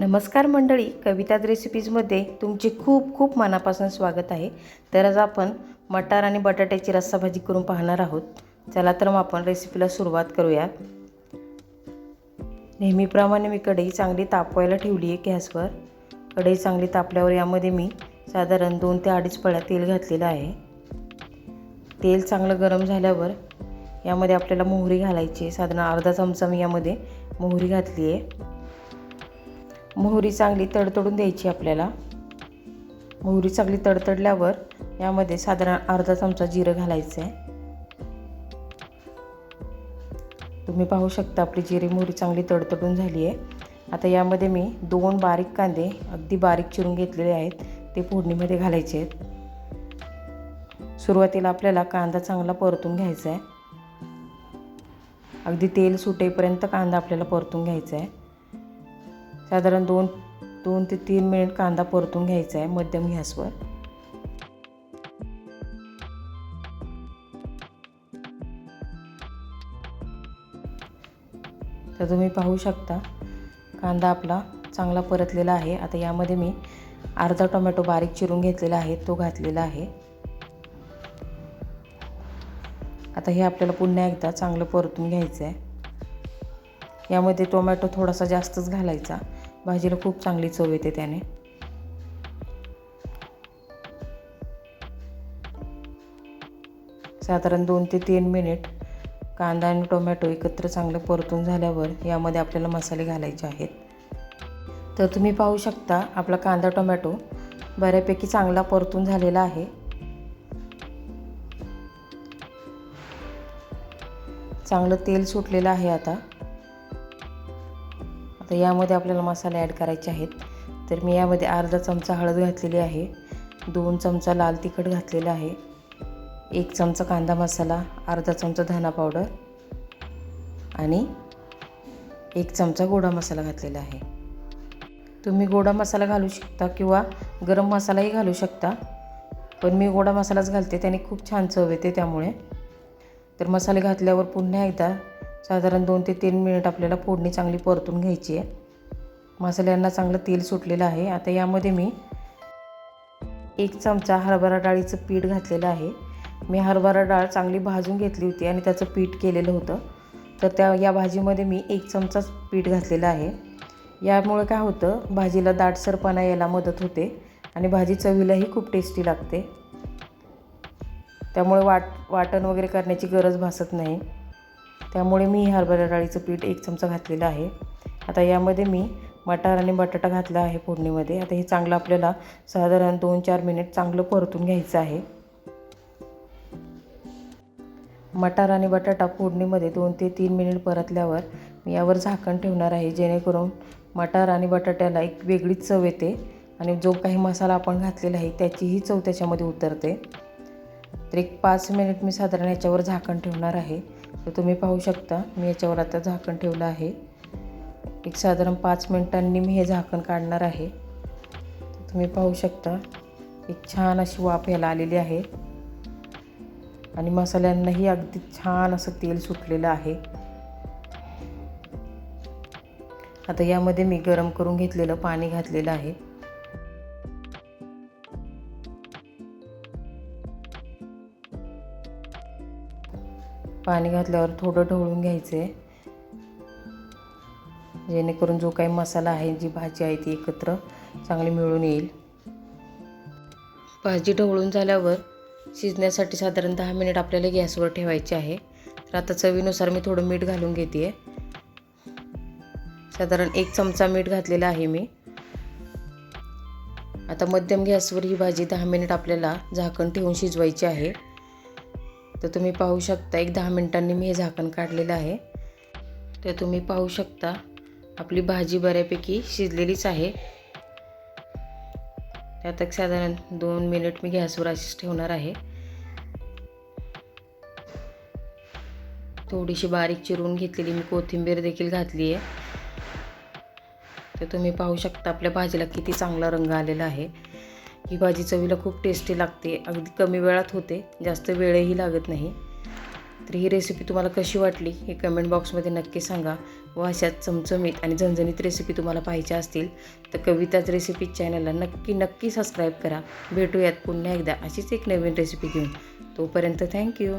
नमस्कार मंडळी कविताज रेसिपीजमध्ये तुमचे खूप खूप मनापासून स्वागत आहे. तर आज आपण मटार आणि बटाट्याची रस्साभाजी करून पाहणार आहोत. चला तर मग आपण रेसिपीला सुरुवात करूया. नेहमीप्रमाणे मी कढई चांगली तापवायला ठेवली आहे गॅसवर. कढई चांगली तापल्यावर यामध्ये मी साधारण दोन ते अडीच पळ्या तेल घातलेलं आहे. तेल चांगलं गरम झाल्यावर यामध्ये आपल्याला मोहरी घालायची आहे. साधारण अर्धा चमचा मी यामध्ये मोहरी घातली आहे. मोहरी चांगली तडतडून द्यायची आपल्याला. मोहरी चांगली तडतडल्यावर यामध्ये साधारण अर्धा चमचा जिरं घालायचं आहे तुम्ही पाहू शकता आपली जिरी मोहरी चांगली तडतडून झाली आहे आता यामध्ये मी दोन बारीक कांदे अगदी बारीक चिरून घेतलेले आहेत. ते फोडणीमध्ये घालायचे आहेत. सुरुवातीला आपल्याला कांदा चांगला परतून घ्यायचा आहे अगदी तेल सुटेपर्यंत कांदा आपल्याला परतून घ्यायचा आहे साधारण दोन दोन ते तीन मिनिट कांदा परतून घ्यायचा आहे मध्यम गॅसवर. तर तुम्ही पाहू शकता कांदा आपला चांगला परतलेला आहे. आता यामध्ये मी अर्धा टोमॅटो बारीक चिरून घेतलेला आहे तो घातलेला आहे. आता हे आपल्याला पुन्हा एकदा चांगलं परतून घ्यायचं आहे. यामध्ये टोमॅटो थोडासा जास्तच घालायचा. भाजीला खूप चांगली चव येते त्याने. साधारण दोन ते तीन मिनिट कांदा आणि टोमॅटो एकत्र चांगलं परतून झाल्यावर यामध्ये आपल्याला मसाले घालायचे आहेत. तर तुम्ही पाहू शकता आपला कांदा टोमॅटो बऱ्यापैकी चांगला परतून झालेला आहे. चांगलं तेल सुटलेलं आहे आता. तर यामध्ये आपल्याला मसाले ॲड करायचे आहेत. तर मी यामध्ये अर्धा चमचा हळद घातलेली आहे. दोन चमचा लाल तिखट घातलेलं आहे. एक चमचा कांदा मसाला अर्धा चमचा धना पावडर आणि एक चमचा गोडा मसाला घातलेला आहे. तुम्ही गोडा मसाला घालू शकता किंवा गरम मसालाही घालू शकता पण मी गोडा मसालाच घालते. त्याने खूप छान चव येते त्यामुळे. तर मसाले घातल्यावर पुन्हा एकदा साधारण दोन ते तीन मिनिट आपल्याला फोडणी चांगली परतून घ्यायची आहे. मसाल्यांना चांगलं तेल सुटलेलं आहे. आता यामध्ये मी एक चमचा हरभरा डाळीचं पीठ घातलेलं आहे. मी हरभरा डाळ चांगली भाजून घेतली होती आणि त्याचं पीठ केलेलं होतं. तर त्या या भाजीमध्ये मी एक चमचाच पीठ घातलेलं आहे. यामुळे काय होतं भाजीला दाटसरपणा यायला मदत होते आणि भाजी चवीलाही खूप टेस्टी लागते. त्यामुळे वाट वाटण वगैरे करण्याची गरज भासत नाही. त्यामुळे मी हरभरा डाळीचं पीठ एक चमचा घातलेलं आहे. आता यामध्ये मी मटार आणि बटाटा घातला आहे फोडणीमध्ये. आता हे चांगलं आपल्याला साधारण दोन चार मिनिट चांगलं परतून घ्यायचं आहे. मटार आणि बटाटा फोडणीमध्ये दोन ते तीन मिनिट परतल्यावर मी यावर झाकण ठेवणार आहे. जेणेकरून मटार आणि बटाट्याला एक वेगळीच चव येते आणि जो काही मसाला आपण घातलेला आहे त्याचीही चव त्याच्यामध्ये उतरते. तर एक पाच मिनिट मी साधारण याच्यावर झाकण ठेवणार आहे. तर तुम्ही पाहू शकता मी याच्यावर आता झाकण ठेवलं आहे. एक साधारण पाच मिनिटांनी मी हे झाकण काढणार आहे. तुम्ही पाहू शकता एक छान अशी वाफ ह्याला आलेली आहे. आणि मसाल्यांनाही अगदी छान असं तेल सुटलेलं आहे. आता यामध्ये मी गरम करून घेतलेलं पाणी घातलेलं आहे. पाणी घातल्यावर थोडं ढवळून घ्यायचं. आहे जेणेकरून जो काही मसाला आहे जी भाजी आहे ती एकत्र चांगली मिळून येईल. भाजी ढवळून झाल्यावर शिजण्यासाठी साधारण दहा मिनिट आपल्याला गॅसवर ठेवायचे आहे. तर आता चवीनुसार मी थोडं मीठ घालून घेते आहे साधारण एक चमचा मीठ घातलेला आहे मी. आता मध्यम गॅसवर ही भाजी दहा मिनिट आपल्याला झाकण ठेवून शिजवायची आहे. तर तुम्ही पाहू शकता एक दहा मिनटांनी मी हे झाकण काढलेलं आहे. तर तुम्ही पाहू शकता आपली भाजी बऱ्यापैकी शिजलेलीच आहे. त्यात एक साधारण दोन मिनिट मी गॅसवर अशीच ठेवणार आहे. थोडीशी बारीक चिरून घेतलेली मी कोथिंबीर देखील घातली आहे. तर तुम्ही पाहू शकता आपल्या भाजीला किती चांगला रंग आलेला आहे. ही भाजी चवीला खूप टेस्टी लागते. अगदी कमी वेळात होते जास्त वेळही लागत नाही. तर ही रेसिपी तुम्हाला कशी वाटली हे कमेंट बॉक्समध्ये नक्की सांगा. व अशाच चमचमीत आणि झणझणीत रेसिपी तुम्हाला पाहिजे असतील तर कविताच रेसिपी चॅनलला नक्की नक्की सबस्क्राईब करा. भेटूयात पुन्हा एकदा अशीच एक नवीन रेसिपी घेऊन. तोपर्यंत थँक्यू